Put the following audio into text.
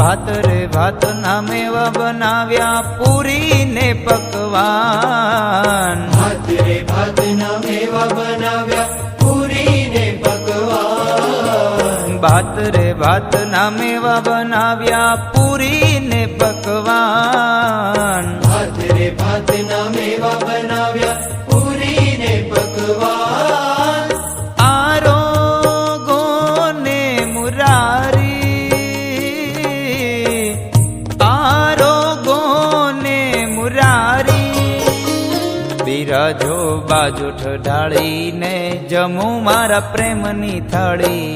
ભાત રે ભાત ના મેવા બનાવ્યા પૂરી ને પકવાન. ભાત રે ભાતના મેવા બનાવ્યા પૂરી ને પકવાન. ભાત રે ભાત ના મેવા બનાવ્યા પૂરી ને પકવાન. ભાત રે ભાતના મેવા બનાવ્યા બિરાજો બાજુ ઢાળીને જમું મારા પ્રેમની થાળી.